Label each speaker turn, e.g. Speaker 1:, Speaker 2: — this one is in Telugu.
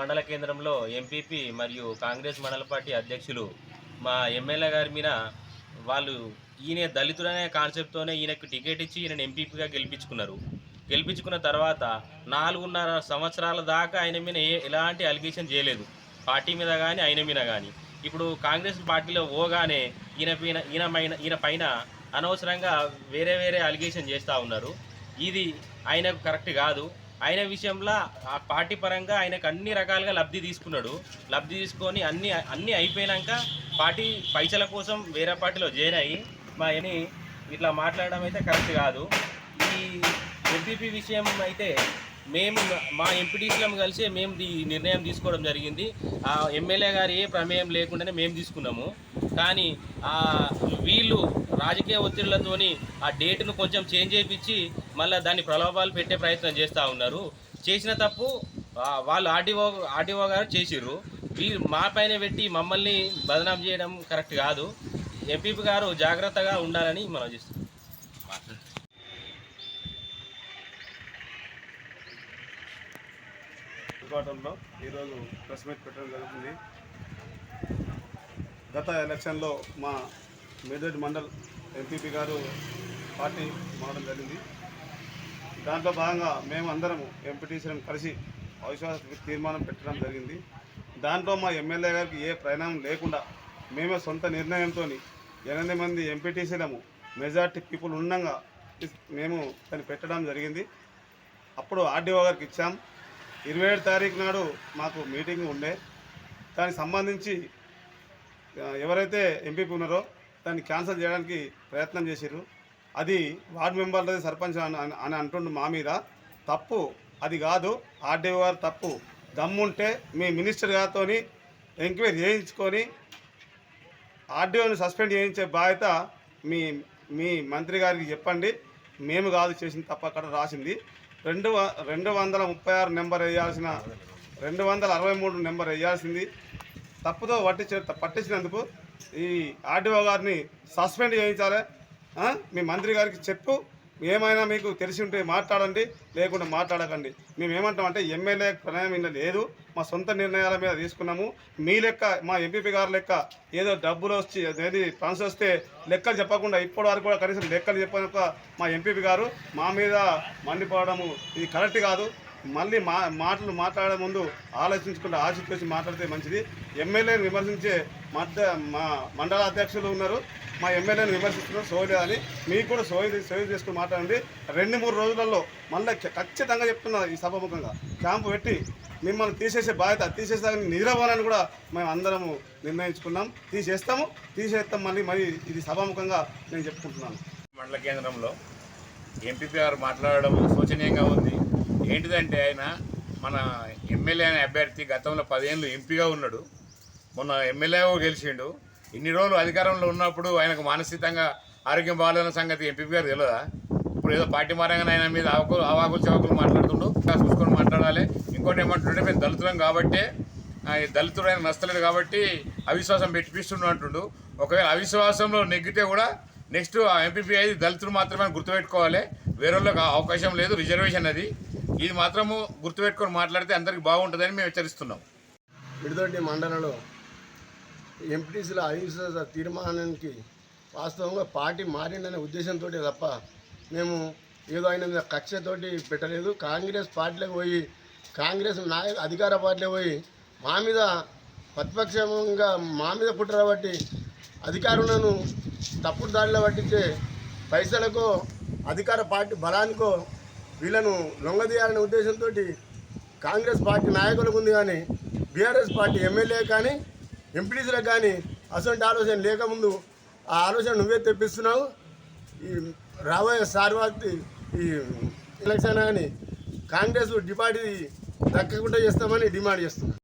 Speaker 1: మండల కేంద్రంలో ఎంపీపీ మరియు కాంగ్రెస్ మండల పార్టీ అధ్యక్షులు మా ఎమ్మెల్యే గారి మీద వాళ్ళు ఈయన దళితుడనే కాన్సెప్ట్తోనే ఈయనకు టికెట్ ఇచ్చి ఈయన ఎంపీపీగా గెలిపించుకున్నారు. గెలిపించుకున్న తర్వాత నాలుగున్నర సంవత్సరాల దాకా ఆయన మీద ఏ- ఎలాంటి అలిగేషన్ చేయలేదు. పార్టీ మీద కానీ ఆయన మీద కానీ ఇప్పుడు కాంగ్రెస్ పార్టీలో పోగానే ఈయన పైన ఈయన పైన ఈయన పైన అనవసరంగా వేరే వేరే అలిగేషన్ చేస్తూ ఉన్నారు. ఇది ఆయనకు కరెక్ట్ కాదు. ఆయన విషయంలో ఆ పార్టీ పరంగా ఆయనకు అన్ని రకాలుగా లబ్ధి తీసుకున్నాడు. లబ్ధి తీసుకొని అన్ని అన్నీ అయిపోయాక పార్టీ పైసల కోసం వేరే పార్టీలో జాయిన్ అయ్యి మా అని ఇట్లా మాట్లాడడం అయితే కరెక్ట్ కాదు. ఈ ఎంపీపీ విషయం అయితే మేము మా ఎంపీటీసీలం కలిసి మేము ఈ నిర్ణయం తీసుకోవడం జరిగింది. ఆ ఎమ్మెల్యే గారి ఏ ప్రమేయం లేకుండానే మేము తీసుకున్నాము. కానీ ఆ వీళ్ళు రాజకీయ ఒత్తిళ్ళతోని ఆ డేట్ను కొంచెం చేంజ్ చేయించి మళ్ళీ దాన్ని ప్రలోభాలు పెట్టే ప్రయత్నం చేస్తూ ఉన్నారు. చేసిన తప్పు వాళ్ళు ఆర్డీఓ ఆర్డీఓ గారు చేసిర్రు. వీరు మా పైన పెట్టి మమ్మల్ని బదనాం చేయడం కరెక్ట్ కాదు. ఎంపీపీ గారు జాగ్రత్తగా ఉండాలని మనం చేస్తున్నాం.
Speaker 2: విశాఖపట్నంలో ఈరోజు ప్రెస్ మీట్ పెట్టడం జరుగుతుంది. గత ఎలక్షన్లో మా మేదోడి మండల్ ఎంపీపీ గారు పార్టీ మారడం జరిగింది. దాంట్లో భాగంగా మేము అందరం ఎంపీటీసీలను కలిసి అవిశ్వాస తీర్మానం పెట్టడం జరిగింది. దాంట్లో మా ఎమ్మెల్యే గారికి ఏ ప్రయాణం లేకుండా మేమే సొంత నిర్ణయంతో ఎనిమిది మంది ఎంపీటీసీలము మెజార్టీ పీపుల్ ఉండగా మేము దాన్ని పెట్టడం జరిగింది. అప్పుడు ఆర్డీఓ గారికి ఇచ్చాం. ఇరవై ఏడు తారీఖు నాడు మాకు మీటింగ్ ఉండే. దానికి సంబంధించి ఎవరైతే ఎంపీపీ ఉన్నారో దాన్ని క్యాన్సిల్ చేయడానికి ప్రయత్నం చేసిర్రు. అది వార్డు మెంబర్లది సర్పంచ్ అని అని- అంటుండు మా మీద. తప్పు అది కాదు. ఆర్డీఓ గారు తప్పు. దమ్ముంటే మీ మినిస్టర్ గారితో ఎంక్వైరీ చేయించుకొని ఆర్డీఓని సస్పెండ్ చేయించే బాధ్యత మీ మీ మంత్రి గారికి చెప్పండి. మేము కాదు చేసిన తప్ప అక్కడ రాసింది. రెండు వ- రెండు వందల ముప్పై ఆరు నెంబర్ వేయాల్సిన రెండు వందల అరవై మూడు నెంబర్ వేయాల్సింది. తప్పుతో పట్టించ పట్టించినందుకు ఈ ఆర్డీఓ గారిని సస్పెండ్ చేయించాలి. మీ మంత్రి గారికి చెప్పు. ఏమైనా మీకు తెలిసి ఉంటే మాట్లాడండి లేకుండా మాట్లాడకండి. మేము ఏమంటామంటే ఎమ్మెల్యే ప్రణయం ఇలా లేదు మా సొంత నిర్ణయాల మీద తీసుకున్నాము. మీ లెక్క మా ఎంపీపీ గారు లెక్క ఏదో డబ్బులు వచ్చి అనేది ఫండ్స్ వస్తే లెక్కలు చెప్పకుండా ఇప్పటి వరకు కూడా కనీసం లెక్కలు చెప్పక మా ఎంపీపీ గారు మా మీద మండిపోవడము ఇది కరెక్ట్ కాదు. మళ్ళీ మా మాటలు మాట్లాడే ముందు ఆలోచించుకుంటూ ఆలోచించి మాట్లాడితే మంచిది. ఎమ్మెల్యేని విమర్శించే మధ్య మా మండల అధ్యక్షులు ఉన్నారు. మా ఎమ్మెల్యేని విమర్శిస్తున్నారు. సోయి అని మీకు కూడా సోయి సోయి చేసుకుని మాట్లాడండి. రెండు మూడు రోజులలో మళ్ళీ ఖచ్చితంగా చెప్తున్నా ఈ సభముఖంగా క్యాంపు పెట్టి మిమ్మల్ని తీసేసే బాధ్యత తీసేసేదాన్ని నిద్రపోవాలని కూడా మేము అందరము నిర్ణయించుకున్నాం. తీసేస్తాము తీసేస్తాం మళ్ళీ మరి ఇది సభాముఖంగా నేను చెప్పుకుంటున్నాను.
Speaker 3: మండల కేంద్రంలో ఎంపీపీ గారు మాట్లాడడం శోచనీయంగా ఉంది. ఏంటిదంటే ఆయన మన ఎమ్మెల్యే అనే అభ్యర్థి గతంలో పదేళ్ళు ఎంపీగా ఉన్నాడు. మొన్న ఎమ్మెల్యే గెలిచిండు. ఇన్ని రోజులు అధికారంలో ఉన్నప్పుడు ఆయనకు మానసికంగా ఆరోగ్యం బాగాలేని సంగతి ఎంపీ గారు తెలియదా ఇప్పుడు ఏదో పార్టీ మారంగానే ఆయన మీద అవకులు అవాకులు చవకులు మాట్లాడుతుండు. చూసుకొని మాట్లాడాలి. ఇంకోటి ఏమంటుండే మేము దళితులం కాబట్టే దళితుడు ఆయన నష్టలేదు కాబట్టి అవిశ్వాసం పెట్టిపిస్తుండు అంటుండు. ఒకవేళ అవిశ్వాసంలో నెగ్గితే కూడా నెక్స్ట్ ఆ ఎంపీపీ అయితే దళితులు మాత్రమే గుర్తుపెట్టుకోవాలి. వేరే వాళ్ళకి అవకాశం లేదు రిజర్వేషన్ అది. ఇది మాత్రము గుర్తుపెట్టుకొని మాట్లాడితే అందరికి బాగుంటుందని మేము హెచ్చరిస్తున్నాం.
Speaker 4: విడిదొడ్డి మండలంలో ఎంపీటీసీల అవిశ్వాస తీర్మానానికి వాస్తవంగా పార్టీ మారిందనే ఉద్దేశంతో తప్ప మేము ఏదో ఆయన కక్షతోటి పెట్టలేదు. కాంగ్రెస్ పార్టీలోకి పోయి కాంగ్రెస్ నాయ అధికార పార్టీలో పోయి మా మీద ప్రతిపక్షంగా మా మీద కుట్ర బట్టి అధికారులను తప్పుడు దారిలో పట్టించే పైసలకో అధికార పార్టీ బలానికో వీళ్ళను లొంగదీయాలనే ఉద్దేశంతో కాంగ్రెస్ పార్టీ నాయకులకు ఉంది కానీ బీఆర్ఎస్ పార్టీ ఎమ్మెల్యే కానీ ఎంపీటీసీలకు కానీ అసొంటి ఆలోచన లేకముందు ఆ ఆలోచన నువ్వే తెప్పిస్తున్నావు. ఈ రాబోయే సార్వత్రి ఈ ఎలక్షన్ కానీ కాంగ్రెస్ డిపార్టీ దక్కకుండా చేస్తామని డిమాండ్ చేస్తున్నాను